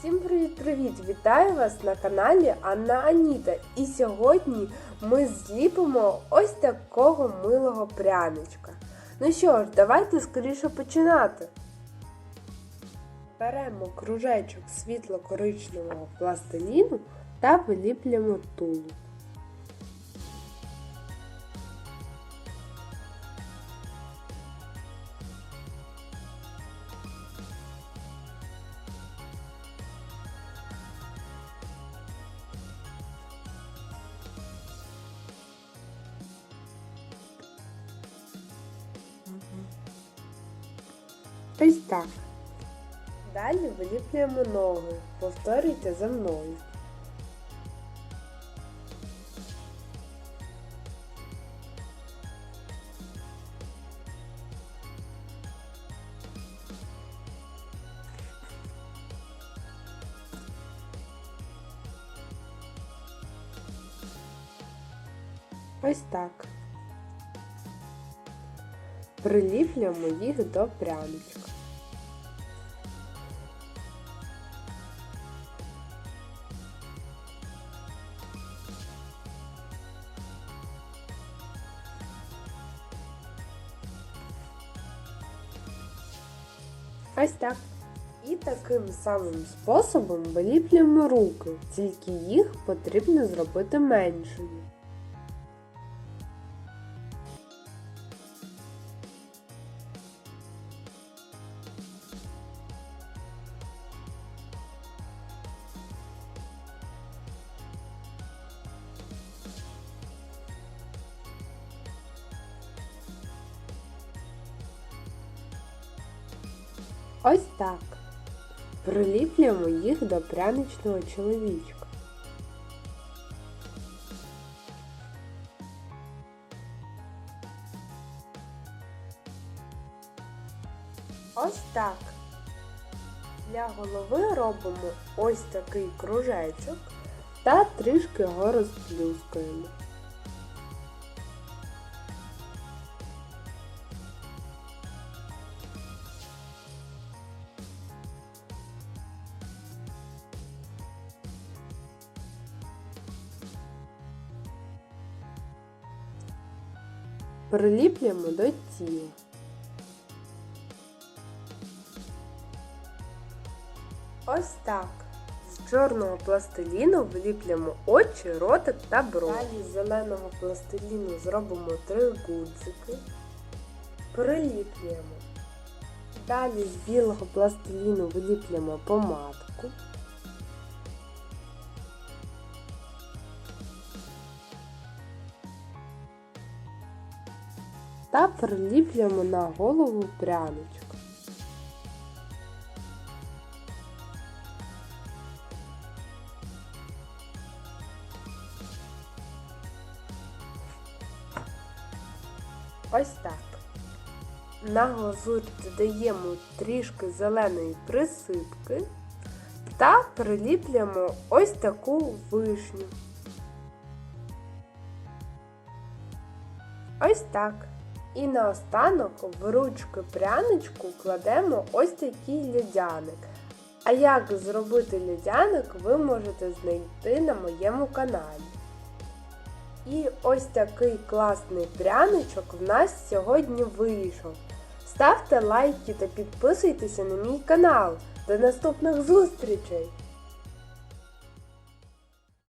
Всім привіт-привіт! Вітаю вас на каналі Анна Аніта. І сьогодні ми зліпимо ось такого милого пряничка. Ну що ж, давайте скоріше починати. Беремо кружечок світло-коричневого пластиліну та виліплюємо тулу. Ось так. Далі виліплюємо ноги. Повторюйте за мною. Ось так. Приліплюємо їх до пряничка. Ось так. І таким самим способом виліплюємо руки, тільки їх потрібно зробити меншими. Ось так. Приліплюємо їх до пряничного чоловічка. Ось так. Для голови робимо ось такий кружечок та трішки його розплюскуємо. Приліплюємо до тіла. Ось так. З чорного пластиліну виліплюємо очі, ротик та брови. Далі з зеленого пластиліну зробимо три гудзики. Приліплюємо. Далі з білого пластиліну виліплюємо помадку. Та приліплюємо на голову пряничок. Ось так. На глазурь додаємо трішки зеленої присипки та приліплюємо ось таку вишню. Ось так. І наостанок в ручки пряничку кладемо ось такий льодяник. А як зробити льодяник, ви можете знайти на моєму каналі. І ось такий класний пряничок в нас сьогодні вийшов. Ставте лайки та підписуйтеся на мій канал. До наступних зустрічей!